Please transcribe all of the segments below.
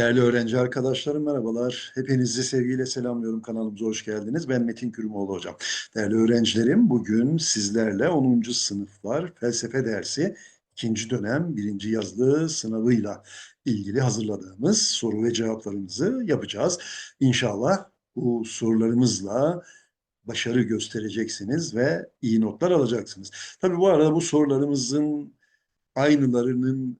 Değerli öğrenci arkadaşlarım merhabalar. Hepinizi sevgiyle selamlıyorum. Kanalımıza hoş geldiniz. Ben Metin Kürümoğlu hocam. Değerli öğrencilerim bugün sizlerle 10. sınıflar felsefe dersi ikinci dönem birinci yazılı sınavıyla ilgili hazırladığımız soru ve cevaplarımızı yapacağız. İnşallah bu sorularımızla başarı göstereceksiniz ve iyi notlar alacaksınız. Tabii bu arada bu sorularımızın aynılarının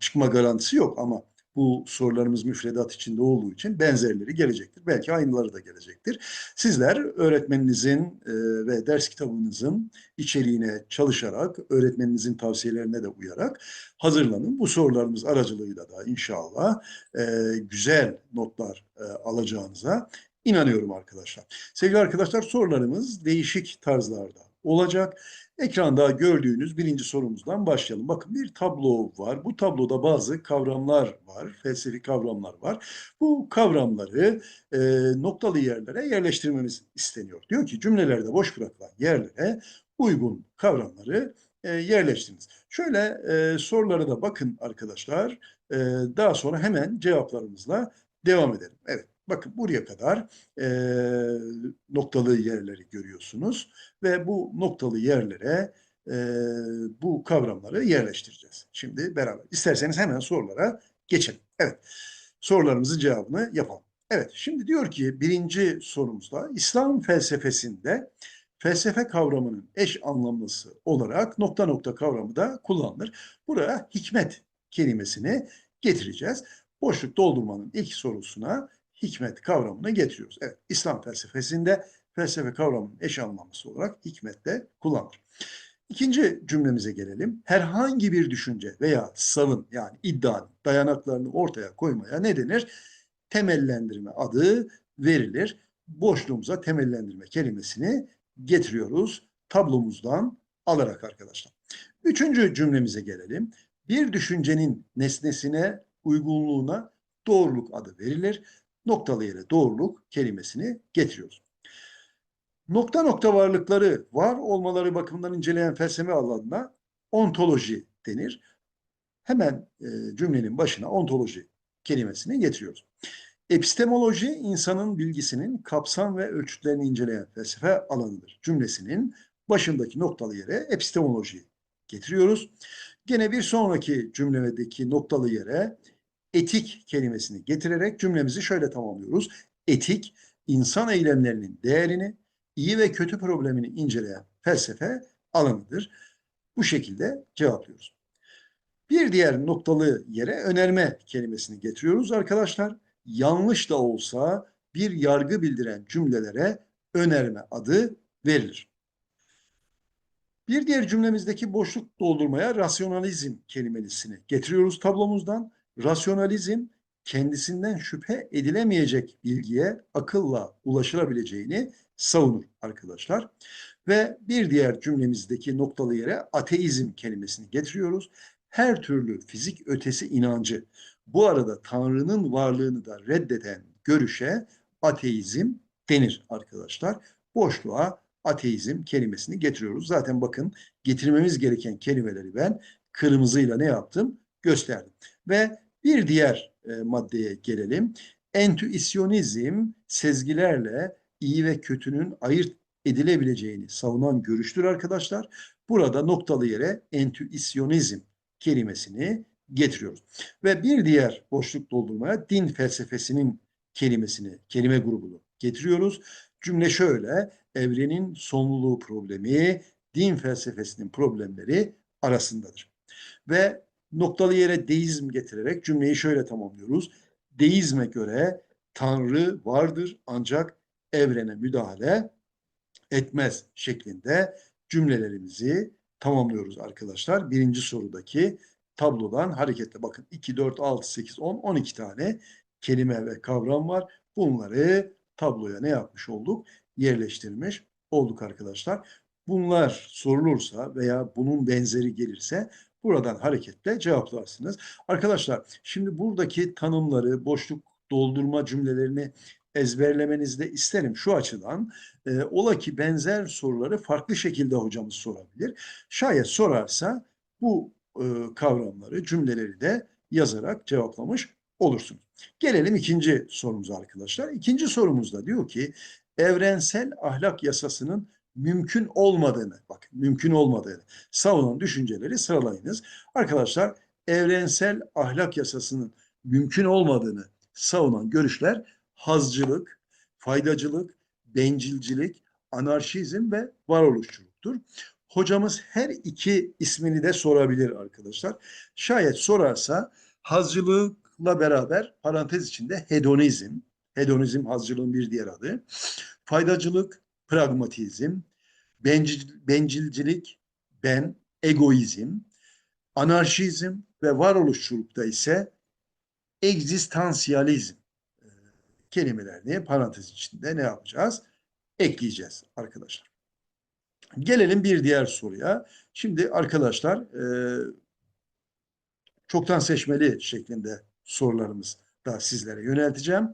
çıkma garantisi yok ama bu sorularımız müfredat içinde olduğu için benzerleri gelecektir. Belki aynıları da gelecektir. Sizler öğretmeninizin e, ve ders kitabınızın içeriğine çalışarak, öğretmeninizin tavsiyelerine de uyarak hazırlanın. Bu sorularımız aracılığıyla da inşallah e, güzel notlar e, alacağınıza inanıyorum arkadaşlar. Sevgili arkadaşlar sorularımız değişik tarzlarda olacak. Ekranda gördüğünüz birinci sorumuzdan başlayalım. Bakın bir tablo var. Bu tabloda bazı kavramlar var, felsefi kavramlar var. Bu kavramları e, noktalı yerlere yerleştirmemiz isteniyor. Diyor ki cümlelerde boş bırakılan yerlere uygun kavramları e, yerleştiriniz. Şöyle e, sorulara da bakın arkadaşlar. E, daha sonra hemen cevaplarımızla devam edelim. Evet. Bakın buraya kadar e, noktalı yerleri görüyorsunuz ve bu noktalı yerlere e, bu kavramları yerleştireceğiz. Şimdi beraber. İsterseniz hemen sorulara geçelim. Evet, sorularımızın cevabını yapalım. Evet, şimdi diyor ki birinci sorumuzda İslam felsefesinde felsefe kavramının eş anlamlısı olarak nokta nokta kavramı da kullanılır. Buraya hikmet kelimesini getireceğiz. Boşluk doldurmanın ilk sorusuna hikmet kavramını getiriyoruz. Evet, İslam felsefesinde felsefe kavramının eş anlamlısı olarak hikmet de kullanılır. İkinci cümlemize gelelim. Herhangi bir düşünce veya savın yani iddianın dayanaklarını ortaya koymaya ne denir? Temellendirme adı verilir. Boşluğumuza temellendirme kelimesini getiriyoruz tablomuzdan alarak arkadaşlar. Üçüncü cümlemize gelelim. Bir düşüncenin nesnesine uygunluğuna doğruluk adı verilir noktalı yere doğruluk kelimesini getiriyoruz. Nokta nokta varlıkları var olmaları bakımından inceleyen felsefe alanına ontoloji denir. Hemen e, cümlenin başına ontoloji kelimesini getiriyoruz. Epistemoloji insanın bilgisinin kapsam ve ölçütlerini inceleyen felsefe alanıdır. Cümlesinin başındaki noktalı yere epistemoloji getiriyoruz. Gene bir sonraki cümledeki noktalı yere etik kelimesini getirerek cümlemizi şöyle tamamlıyoruz. Etik, insan eylemlerinin değerini, iyi ve kötü problemini inceleyen felsefe alanıdır. Bu şekilde cevaplıyoruz. Bir diğer noktalı yere önerme kelimesini getiriyoruz arkadaşlar. Yanlış da olsa bir yargı bildiren cümlelere önerme adı verilir. Bir diğer cümlemizdeki boşluk doldurmaya rasyonalizm kelimesini getiriyoruz tablomuzdan. Rasyonalizm kendisinden şüphe edilemeyecek bilgiye akılla ulaşılabileceğini savunur arkadaşlar. Ve bir diğer cümlemizdeki noktalı yere ateizm kelimesini getiriyoruz. Her türlü fizik ötesi inancı, bu arada Tanrı'nın varlığını da reddeden görüşe ateizm denir arkadaşlar. Boşluğa ateizm kelimesini getiriyoruz. Zaten bakın getirmemiz gereken kelimeleri ben kırmızıyla ne yaptım? Gösterdim. Ve bir diğer e, maddeye gelelim. Entüisyonizm sezgilerle iyi ve kötünün ayırt edilebileceğini savunan görüştür arkadaşlar. Burada noktalı yere entüisyonizm kelimesini getiriyoruz. Ve bir diğer boşluk doldurmaya din felsefesinin kelimesini, kelime grubunu getiriyoruz. Cümle şöyle, evrenin sonluluğu problemi din felsefesinin problemleri arasındadır. Ve noktalı yere deizm getirerek cümleyi şöyle tamamlıyoruz. Deizme göre Tanrı vardır ancak evrene müdahale etmez şeklinde cümlelerimizi tamamlıyoruz arkadaşlar. Birinci sorudaki tablodan hareketle bakın 2, 4, 6, 8, 10, 12 tane kelime ve kavram var. Bunları tabloya ne yapmış olduk? Yerleştirmiş olduk arkadaşlar. Bunlar sorulursa veya bunun benzeri gelirse Buradan hareketle cevaplarsınız. Arkadaşlar şimdi buradaki tanımları, boşluk doldurma cümlelerini ezberlemenizi isterim şu açıdan. E, ola ki benzer soruları farklı şekilde hocamız sorabilir. Şayet sorarsa bu e, kavramları, cümleleri de yazarak cevaplamış olursunuz. Gelelim ikinci sorumuza arkadaşlar. İkinci sorumuzda diyor ki evrensel ahlak yasasının mümkün olmadığını, bak mümkün olmadığını savunan düşünceleri sıralayınız. Arkadaşlar evrensel ahlak yasasının mümkün olmadığını savunan görüşler hazcılık, faydacılık, bencilcilik, anarşizm ve varoluşçuluktur. Hocamız her iki ismini de sorabilir arkadaşlar. Şayet sorarsa hazcılıkla beraber parantez içinde hedonizm, hedonizm hazcılığın bir diğer adı, faydacılık, pragmatizm, bencil, bencilcilik, ben, egoizm, anarşizm ve varoluşçulukta ise egzistansiyalizm e, kelimelerini parantez içinde ne yapacağız? Ekleyeceğiz arkadaşlar. Gelelim bir diğer soruya. Şimdi arkadaşlar e, çoktan seçmeli şeklinde sorularımız da sizlere yönelteceğim.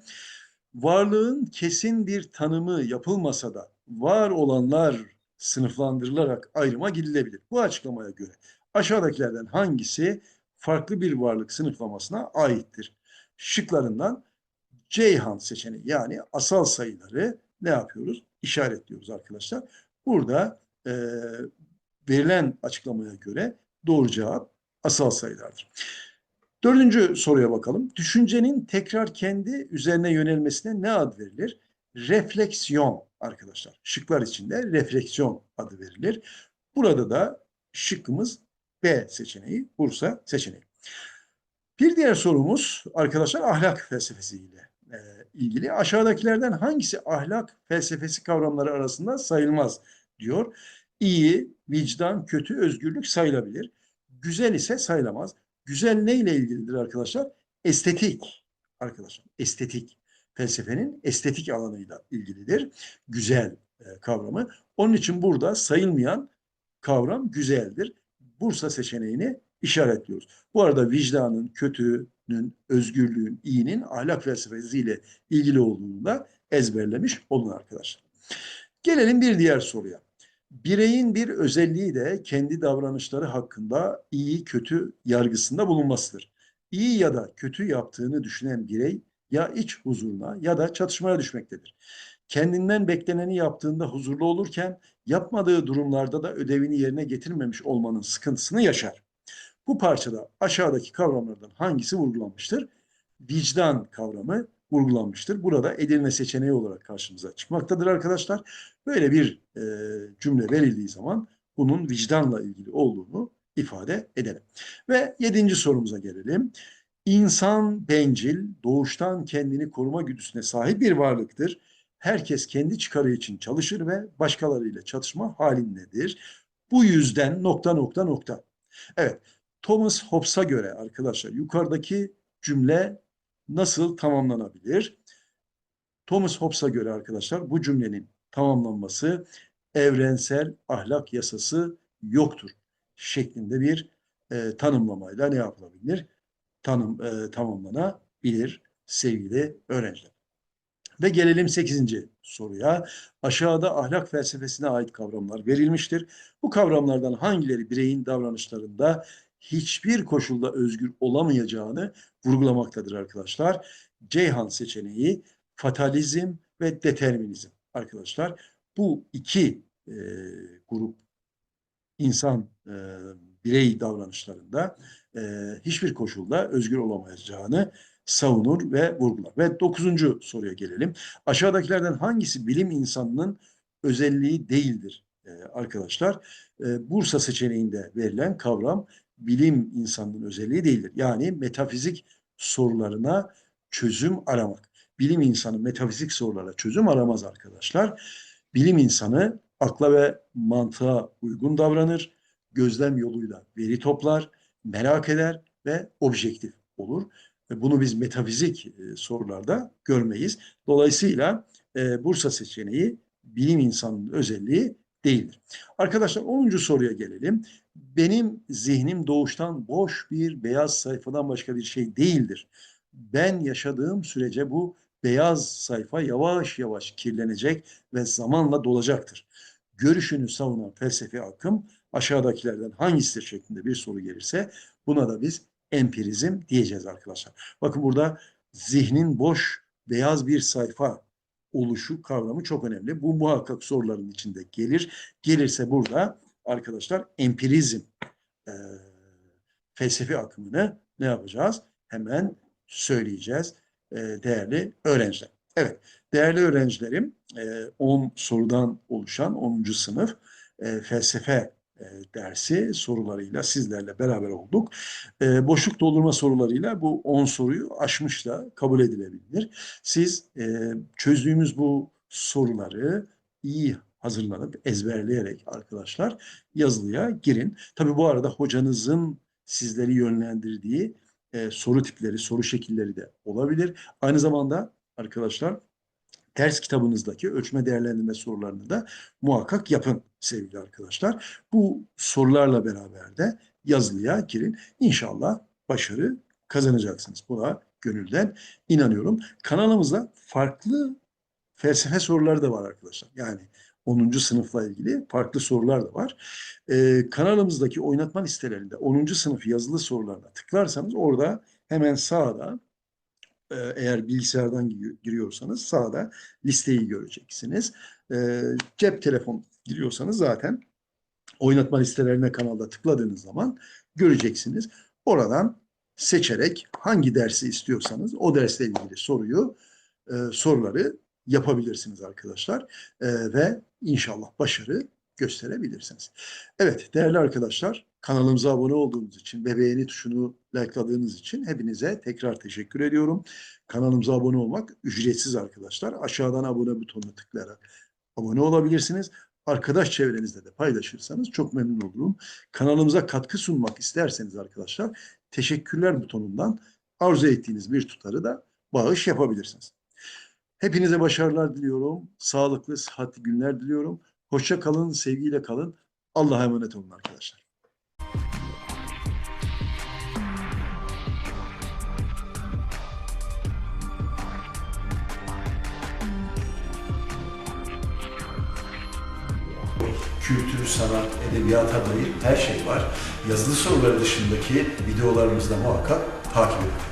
Varlığın kesin bir tanımı yapılmasa da var olanlar sınıflandırılarak ayrıma gidilebilir. Bu açıklamaya göre aşağıdakilerden hangisi farklı bir varlık sınıflamasına aittir? Şıklarından Ceyhan seçeneği yani asal sayıları ne yapıyoruz? İşaretliyoruz arkadaşlar. Burada e, verilen açıklamaya göre doğru cevap asal sayılardır. Dördüncü soruya bakalım. Düşüncenin tekrar kendi üzerine yönelmesine ne ad verilir? Refleksiyon arkadaşlar. Şıklar içinde refleksiyon adı verilir. Burada da şıkkımız B seçeneği, Bursa seçeneği. Bir diğer sorumuz arkadaşlar ahlak felsefesiyle e, ilgili. Aşağıdakilerden hangisi ahlak felsefesi kavramları arasında sayılmaz diyor. İyi, vicdan, kötü, özgürlük sayılabilir. Güzel ise sayılamaz. Güzel neyle ilgilidir arkadaşlar? Estetik arkadaşlar. Estetik. Felsefenin estetik alanıyla ilgilidir. Güzel e, kavramı. Onun için burada sayılmayan kavram güzeldir. Bursa seçeneğini işaretliyoruz. Bu arada vicdanın, kötünün, özgürlüğün, iyinin ahlak felsefesiyle ilgili olduğunu da ezberlemiş olun arkadaşlar. Gelelim bir diğer soruya. Bireyin bir özelliği de kendi davranışları hakkında iyi kötü yargısında bulunmasıdır. İyi ya da kötü yaptığını düşünen birey ya iç huzuruna ya da çatışmaya düşmektedir. Kendinden bekleneni yaptığında huzurlu olurken yapmadığı durumlarda da ödevini yerine getirmemiş olmanın sıkıntısını yaşar. Bu parçada aşağıdaki kavramlardan hangisi vurgulanmıştır? Vicdan kavramı vurgulanmıştır. Burada edilme seçeneği olarak karşımıza çıkmaktadır arkadaşlar. Böyle bir e, cümle verildiği zaman bunun vicdanla ilgili olduğunu ifade edelim. Ve yedinci sorumuza gelelim. İnsan bencil, doğuştan kendini koruma güdüsüne sahip bir varlıktır. Herkes kendi çıkarı için çalışır ve başkalarıyla çatışma halindedir. Bu yüzden nokta nokta nokta. Evet, Thomas Hobbes'a göre arkadaşlar yukarıdaki cümle nasıl tamamlanabilir? Thomas Hobbes'a göre arkadaşlar bu cümlenin tamamlanması evrensel ahlak yasası yoktur şeklinde bir e, tanımlamayla ne yapılabilir? Tanım e, tamamlanabilir sevgili öğrenciler. Ve gelelim 8. soruya. Aşağıda ahlak felsefesine ait kavramlar verilmiştir. Bu kavramlardan hangileri bireyin davranışlarında hiçbir koşulda özgür olamayacağını vurgulamaktadır arkadaşlar. Ceyhan seçeneği fatalizm ve determinizm arkadaşlar. Bu iki e, grup insan e, birey davranışlarında e, hiçbir koşulda özgür olamayacağını savunur ve vurgular. Ve dokuzuncu soruya gelelim. Aşağıdakilerden hangisi bilim insanının özelliği değildir e, arkadaşlar? E, Bursa seçeneğinde verilen kavram bilim insanının özelliği değildir. Yani metafizik sorularına çözüm aramak. Bilim insanı metafizik sorulara çözüm aramaz arkadaşlar. Bilim insanı akla ve mantığa uygun davranır, gözlem yoluyla veri toplar, merak eder ve objektif olur. Bunu biz metafizik e, sorularda görmeyiz. Dolayısıyla e, Bursa seçeneği bilim insanının özelliği değildir. Arkadaşlar 10. soruya gelelim. Benim zihnim doğuştan boş bir beyaz sayfadan başka bir şey değildir. Ben yaşadığım sürece bu beyaz sayfa yavaş yavaş kirlenecek ve zamanla dolacaktır. Görüşünü savunan felsefi akım aşağıdakilerden hangisidir şeklinde bir soru gelirse buna da biz empirizm diyeceğiz arkadaşlar. Bakın burada zihnin boş beyaz bir sayfa oluşu kavramı çok önemli. Bu muhakkak soruların içinde gelir. Gelirse burada arkadaşlar empirizm e, felsefi akımını ne yapacağız? Hemen söyleyeceğiz e, değerli öğrenciler. Evet, değerli öğrencilerim, e, 10 sorudan oluşan 10. sınıf e, felsefe e, dersi sorularıyla sizlerle beraber olduk. E, boşluk doldurma sorularıyla bu 10 soruyu aşmış da kabul edilebilir. Siz e, çözdüğümüz bu soruları iyi hazırlanıp ezberleyerek arkadaşlar yazılıya girin. Tabii bu arada hocanızın sizleri yönlendirdiği e, soru tipleri, soru şekilleri de olabilir. Aynı zamanda arkadaşlar ders kitabınızdaki ölçme değerlendirme sorularını da muhakkak yapın sevgili arkadaşlar. Bu sorularla beraber de yazılıya girin. İnşallah başarı kazanacaksınız. Buna gönülden inanıyorum. Kanalımızda farklı felsefe soruları da var arkadaşlar. Yani 10. sınıfla ilgili farklı sorular da var. Ee, kanalımızdaki oynatma listelerinde 10. sınıf yazılı sorularına tıklarsanız orada hemen sağda eğer bilgisayardan giriyor- giriyorsanız sağda listeyi göreceksiniz. Ee, cep telefon giriyorsanız zaten oynatma listelerine kanalda tıkladığınız zaman göreceksiniz. Oradan seçerek hangi dersi istiyorsanız o dersle ilgili soruyu e, soruları yapabilirsiniz arkadaşlar E, ve inşallah başarı gösterebilirsiniz. Evet değerli arkadaşlar kanalımıza abone olduğunuz için ve beğeni tuşunu likeladığınız için hepinize tekrar teşekkür ediyorum. Kanalımıza abone olmak ücretsiz arkadaşlar. Aşağıdan abone butonuna tıklayarak abone olabilirsiniz. Arkadaş çevrenizde de paylaşırsanız çok memnun olurum. Kanalımıza katkı sunmak isterseniz arkadaşlar teşekkürler butonundan arzu ettiğiniz bir tutarı da bağış yapabilirsiniz. Hepinize başarılar diliyorum. Sağlıklı, sıhhatli günler diliyorum. Hoşça kalın, sevgiyle kalın. Allah'a emanet olun arkadaşlar. Kültür, sanat, edebiyata dair her şey var. Yazılı soruları dışındaki videolarımızda muhakkak takip edin.